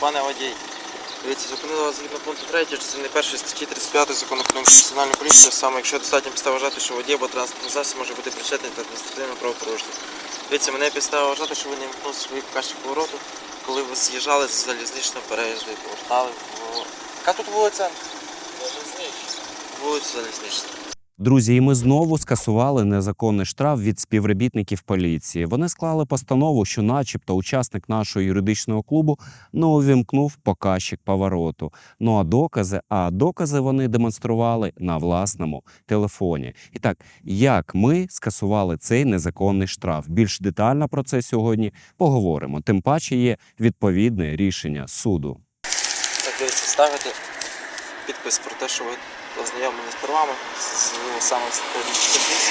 пане водій. Дивіться, зупинили вас згідно пункту 3 частини 1 статті 35 закону про національну поліцію, саме якщо достатньо підстав вважати, що водій або транспортний засіб може бути причетний до адміністративного правопорушення. Дивіться, мене підстава вважати, що ви не вимкнули свої показчик повороту, коли ви з'їжджали з залізничного переїзду і повертали в... Яка тут вулиця? Вулиця Залізнична. Друзі, і ми знову скасували незаконний штраф від співробітників поліції. Вони склали постанову, що, начебто, учасник нашого юридичного клубу не увімкнув показчик повороту. Ну а докази, а докази вони демонстрували на власному телефоні. І так, як ми скасували цей незаконний штраф? Більш детально про це сьогодні поговоримо. Тим паче є відповідне рішення суду. Так, дивіться, ставите підпис про те, що ви ознайомлені з правами, з саме з такою підпис.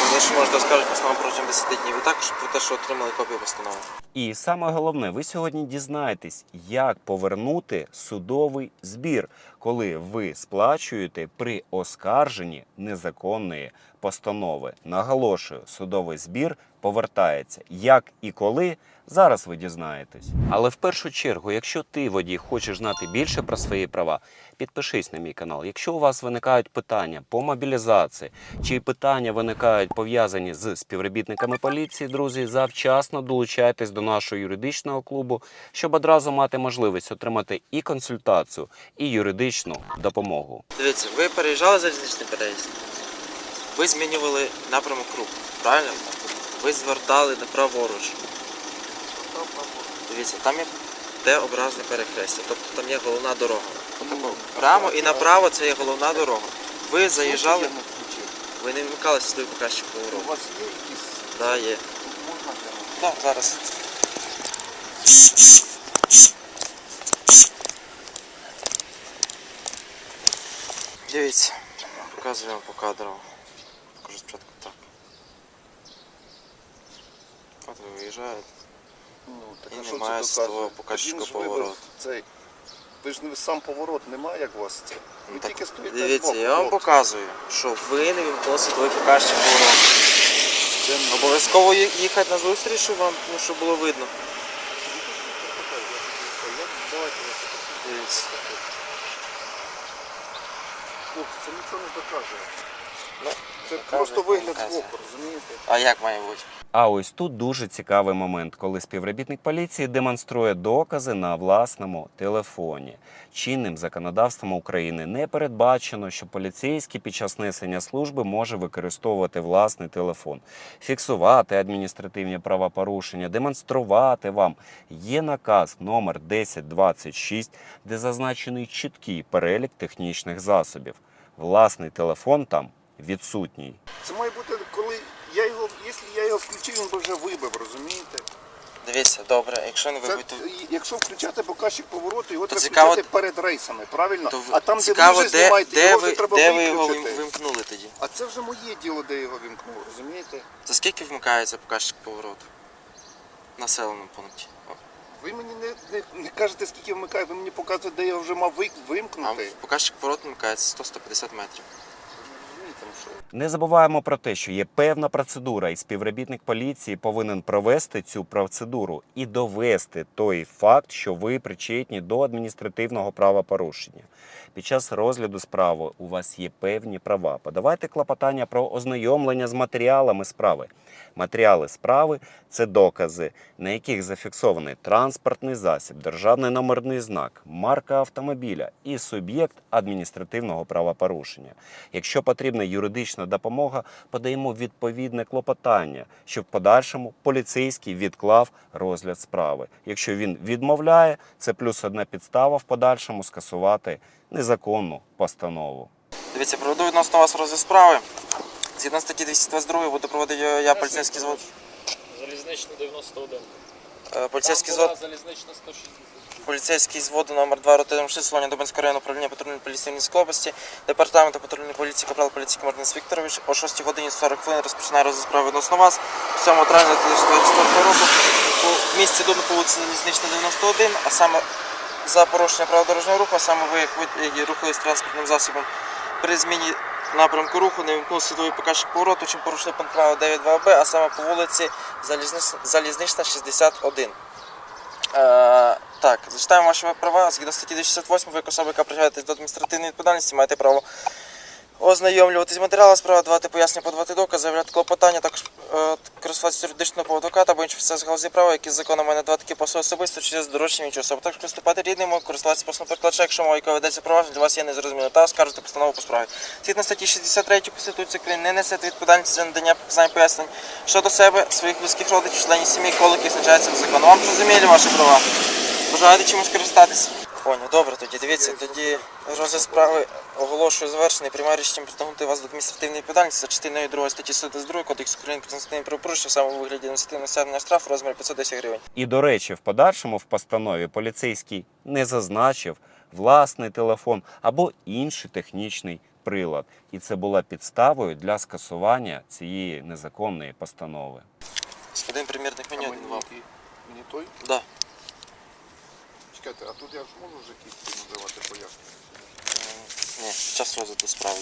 Про те, що можете скажуть постанову протягом 10 днів. І також про те, що отримали копію постанови. І саме головне, ви сьогодні дізнаєтесь, як повернути судовий збір, коли ви сплачуєте при оскарженні незаконної постанови. Наголошую, судовий збір повертається. Як і коли, зараз ви дізнаєтесь. Але в першу чергу, якщо ти, водій, хочеш знати більше про свої права, підпишись на мій канал. Якщо у вас виникають питання по мобілізації, чи питання виникають пов'язані з співробітниками поліції, друзі, завчасно долучайтесь до нашого юридичного клубу, щоб одразу мати можливість отримати і консультацію, і юридичну допомогу. Дивіться, ви переїжджали залізничний переїзд. Ви змінювали напрямок руху, правильно? Ви звертали праворуч. Дивіться, там є Т-образне перехрестя, тобто там є головна дорога. Прямо і направо це є головна дорога. Ви заїжджали, ви не вмикалися свій показчик У вас є якісь... Так, є. Можна? Так, зараз. Дивіться, показую вам покадрово. Покажу спочатку так. От ви виїжджаєте. Ну, так, І а що немає це свого доказує? показчика ж вибив повороту. Цей. Ви ж не сам поворот, немає як у вас це. Ну, Ви так, тільки стоїте Дивіться, я вам показую, що ви не відносите свій показчик повороту. Обов'язково ї- їхати на зустріч, щоб вам ну, щоб було видно. Давайте я покажу. Дивіться. Хлопці, це нічого не доказує. Ну, Це просто вигляд доказує. збоку, розумієте? А як має бути? А ось тут дуже цікавий момент, коли співробітник поліції демонструє докази на власному телефоні. Чинним законодавством України не передбачено, що поліцейський під час несення служби може використовувати власний телефон, фіксувати адміністративні правопорушення, демонструвати вам. Є наказ номер 1026, де зазначений чіткий перелік технічних засобів. Власний телефон там відсутній. Це має бути, коли я його, якщо я його включив, він би вже вибив, розумієте? Дивіться, добре, якщо не Це, вибити. якщо включати показчик повороту, його треба цікаво- включати перед рейсами, правильно? То а там, де цікаво, ви вже де, знімаєте, де його ви, вже треба де ви його виключити. вим- вимкнули тоді? А це вже моє діло, де я його вімкнув, розумієте? За скільки вмикається показчик повороту? В населеному пункті. О, Ви мені не, не, не кажете, скільки вмикає, ви мені показуєте, де я вже мав вик- А вимкнути. показчик повороту вмикається 100-150 метрів. Ну що? Не забуваємо про те, що є певна процедура, і співробітник поліції повинен провести цю процедуру і довести той факт, що ви причетні до адміністративного правопорушення. Під час розгляду справи у вас є певні права. Подавайте клопотання про ознайомлення з матеріалами справи. Матеріали справи це докази, на яких зафіксований транспортний засіб, державний номерний знак, марка автомобіля і суб'єкт адміністративного правопорушення. Якщо потрібна юридична допомога, подаємо відповідне клопотання, щоб в подальшому поліцейський відклав розгляд справи. Якщо він відмовляє, це плюс одна підстава в подальшому скасувати незаконну постанову. Дивіться, проведу відносно вас розгляд справи. Згідно статті 222 буду проводити я поліцейський звод. Залізнична 91. е, Поліцейський звод. Залізнична 160. Поліцейський зводу номер 2 ротидом 6 Солоня Дубинського району управління патрульної поліції Вінницької області, департаменту патрульної поліції капрал поліції Мартинець Вікторович о 6 годині 40 хвилин розпочинає розгляд справи відносно вас 7 травня 2024 року у місті Дубно по вулиці Залізнична 91, а саме за порушення правил дорожнього руху, а саме ви, як ви рухались транспортним засобом при зміні напрямку руху, не вимкнув світовий показчик повороту, чим порушили пункт правил 9.2б, а саме по вулиці Залізнична 61. Е, так, зачитаємо ваші права. Згідно статті 268, ви як особа, яка притягуєтесь до адміністративної відповідальності, маєте право ознайомлюватись з матеріалами справи, давати пояснення, подавати докази, заявляти клопотання, також е, користуватися юридичною по адвоката або іншим з галузі права, які законом має надавати такі послуги особисто через доручення іншої особи. Також виступати рідним, користуватися послугом перекладача, якщо мова, яка ведеться провадження, для вас є незрозуміло, та оскаржити постанову по справі. Згідно статті 63 Конституції України не несете відповідальність за надання показань пояснень щодо себе, своїх близьких родичів, членів сім'ї, коло яких визначається в закону. Вам зрозуміли ваші права? Бажаєте чимось користатися? Поняв, добре, тоді дивіться, тоді розгляд справи оголошую завершений. Приймаю рішення притягнути вас до адміністративної відповідальності за частиною 2 статті 122 Кодексу України про адміністративні правопорушення саме у вигляді адміністративного стягнення штрафу розмірі 510 гривень. І до речі, в подальшому в постанові поліцейський не зазначив власний телефон або інший технічний прилад. І це була підставою для скасування цієї незаконної постанови. Господин примірник мені один мені, вам. мені той? Да. Чекайте, а тут я ж можу вже якісь надавати пояснення? Ні, час розгляду справи.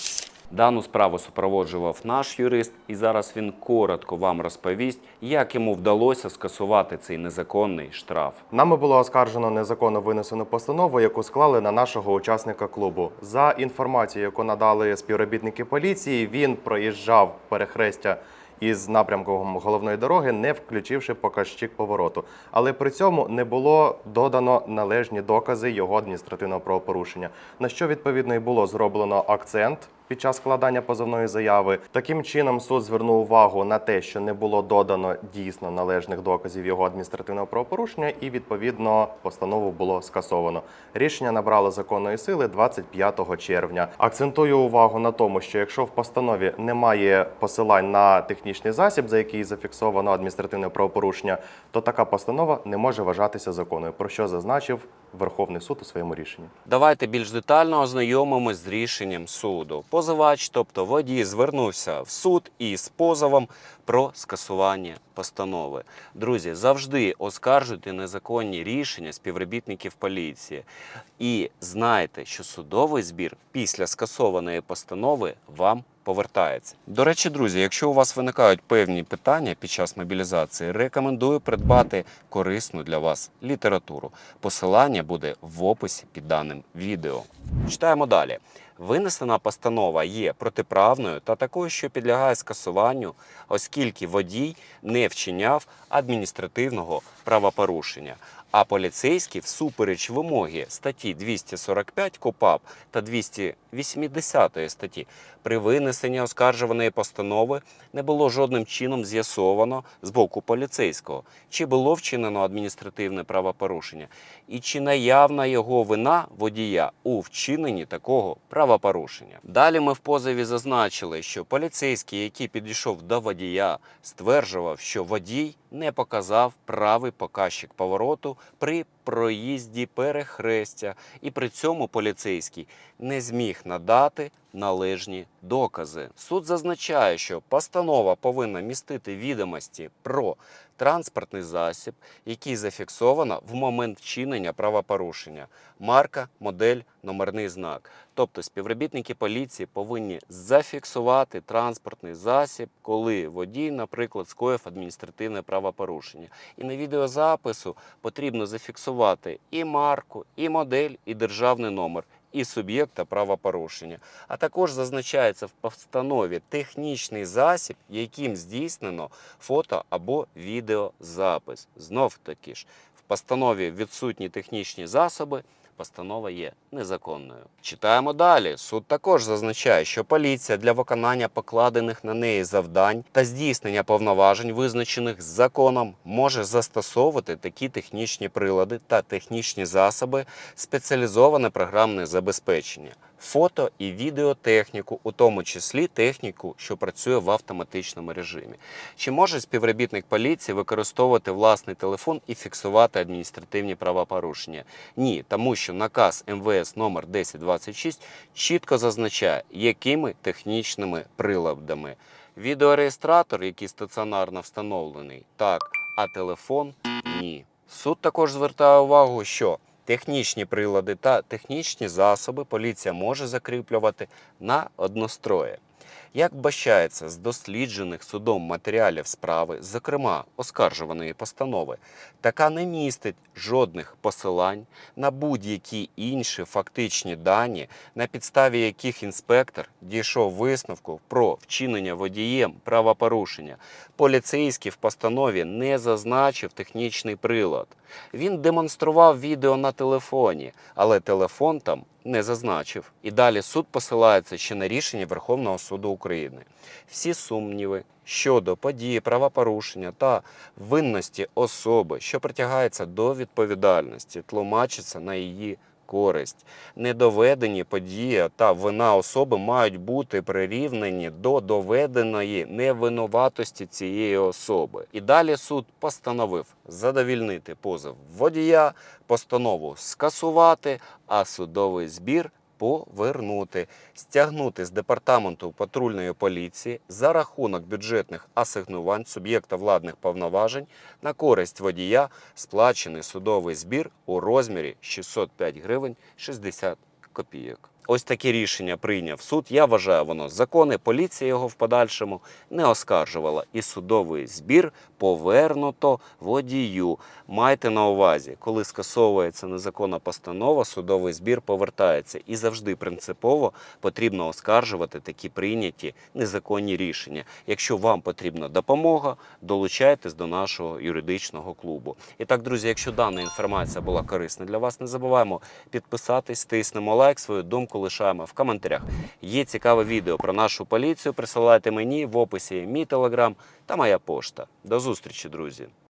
Дану справу супроводжував наш юрист, і зараз він коротко вам розповість, як йому вдалося скасувати цей незаконний штраф. Нами було оскаржено незаконно винесену постанову, яку склали на нашого учасника клубу. За інформацією, яку надали співробітники поліції, він проїжджав перехрестя із напрямком головної дороги, не включивши показчик повороту. Але при цьому не було додано належні докази його адміністративного правопорушення, на що відповідно і було зроблено акцент під час складання позовної заяви. Таким чином суд звернув увагу на те, що не було додано дійсно належних доказів його адміністративного правопорушення, і відповідно постанову було скасовано. Рішення набрало законної сили 25 червня. Акцентую увагу на тому, що якщо в постанові немає посилань на технічний засіб, за який зафіксовано адміністративне правопорушення, то така постанова не може вважатися законною, про що зазначив Верховний суд у своєму рішенні. Давайте більш детально ознайомимось з рішенням суду. Позивач, тобто водій, звернувся в суд із позовом про скасування постанови. Друзі, завжди оскаржуйте незаконні рішення співробітників поліції. І знайте, що судовий збір після скасованої постанови вам повертається. До речі, друзі, якщо у вас виникають певні питання під час мобілізації, рекомендую придбати корисну для вас літературу. Посилання буде в описі під даним відео. Читаємо далі. Винесена постанова є протиправною та такою, що підлягає скасуванню, оскільки водій не вчиняв адміністративного правопорушення. А поліцейський всупереч вимоги статті 245 КОПАП та 280 статті при винесенні оскаржуваної постанови не було жодним чином з'ясовано з боку поліцейського, чи було вчинено адміністративне правопорушення, і чи наявна його вина водія у вчиненні такого правопорушення. Далі ми в позові зазначили, що поліцейський, який підійшов до водія, стверджував, що водій не показав правий показчик повороту при проїзді перехрестя, і при цьому поліцейський не зміг надати належні докази. Суд зазначає, що постанова повинна містити відомості про транспортний засіб, який зафіксовано в момент вчинення правопорушення, марка, модель, номерний знак. Тобто співробітники поліції повинні зафіксувати транспортний засіб, коли водій, наприклад, скоїв адміністративне правопорушення. І на відеозапису потрібно зафіксувати і марку, і модель, і державний номер. І суб'єкта правопорушення, а також зазначається в постанові технічний засіб, яким здійснено фото або відеозапис. Знов таки ж в постанові відсутні технічні засоби. Постанова є незаконною. Читаємо далі. Суд також зазначає, що поліція для виконання покладених на неї завдань та здійснення повноважень, визначених законом, може застосовувати такі технічні прилади та технічні засоби, спеціалізоване програмне забезпечення, фото і відеотехніку, у тому числі техніку, що працює в автоматичному режимі. Чи може співробітник поліції використовувати власний телефон і фіксувати адміністративні правопорушення? Ні, тому що наказ МВС номер 1026 чітко зазначає, якими технічними приладами. Відеореєстратор, який стаціонарно встановлений, так, а телефон ні. Суд також звертає увагу, що технічні прилади та технічні засоби поліція може закріплювати на однострої. Як вбачається з досліджених судом матеріалів справи, зокрема оскаржуваної постанови, така не містить жодних посилань на будь-які інші фактичні дані, на підставі яких інспектор дійшов висновку про вчинення водієм правопорушення. Поліцейський в постанові не зазначив технічний прилад. Він демонстрував відео на телефоні, але телефон там не зазначив. І далі суд посилається ще на рішення Верховного суду України. Всі сумніви щодо події правопорушення та винності особи, що притягається до відповідальності, тлумачиться на її користь. Недоведені події та вина особи мають бути прирівнені до доведеної невинуватості цієї особи. І далі суд постановив задовільнити позов водія, постанову скасувати, а судовий збір повернути, стягнути з департаменту патрульної поліції за рахунок бюджетних асигнувань суб'єкта владних повноважень на користь водія сплачений судовий збір у розмірі 605 гривень 60 копійок. Ось таке рішення прийняв суд. Я вважаю, воно законне. Поліція його в подальшому не оскаржувала. І судовий збір повернуто водію. Майте на увазі, коли скасовується незаконна постанова, судовий збір повертається. І завжди принципово потрібно оскаржувати такі прийняті незаконні рішення. Якщо вам потрібна допомога, долучайтесь до нашого юридичного клубу. І так, друзі, якщо дана інформація була корисна для вас, не забуваємо підписатись, тиснемо лайк, свою думку лишаємо в коментарях. Є цікаве відео про нашу поліцію. Присилайте мені в описі мій телеграм та моя пошта. До зустрічі, друзі!